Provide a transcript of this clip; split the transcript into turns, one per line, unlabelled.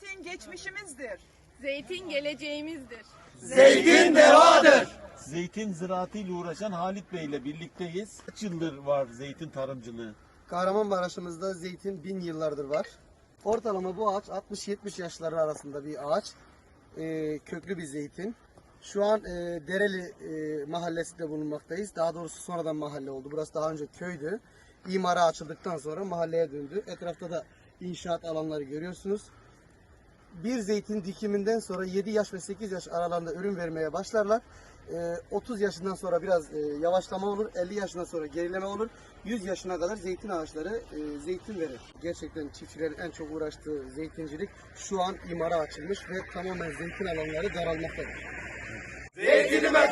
Zeytin geçmişimizdir.
Zeytin geleceğimizdir.
Zeytin devadır.
Zeytin ziraatıyla uğraşan Halit Bey ile birlikteyiz. Kaç yıldır var zeytin tarımcılığı?
Kahramanmaraş'ımızda zeytin bin yıllardır var. Ortalama bu ağaç 60-70 yaşları arasında bir ağaç. Ee, köklü bir zeytin. Şu an e, Dereli e, mahallesinde bulunmaktayız. Daha doğrusu sonradan mahalle oldu. Burası daha önce köydü. İmara açıldıktan sonra mahalleye döndü. Etrafta da inşaat alanları görüyorsunuz. Bir zeytin dikiminden sonra 7 yaş ve 8 yaş aralarında ürün vermeye başlarlar. Ee, 30 yaşından sonra biraz e, yavaşlama olur, 50 yaşından sonra gerileme olur. 100 yaşına kadar zeytin ağaçları e, zeytin verir. Gerçekten çiftçilerin en çok uğraştığı zeytincilik şu an imara açılmış ve tamamen zeytin alanları daralmaktadır.
Zeytinime.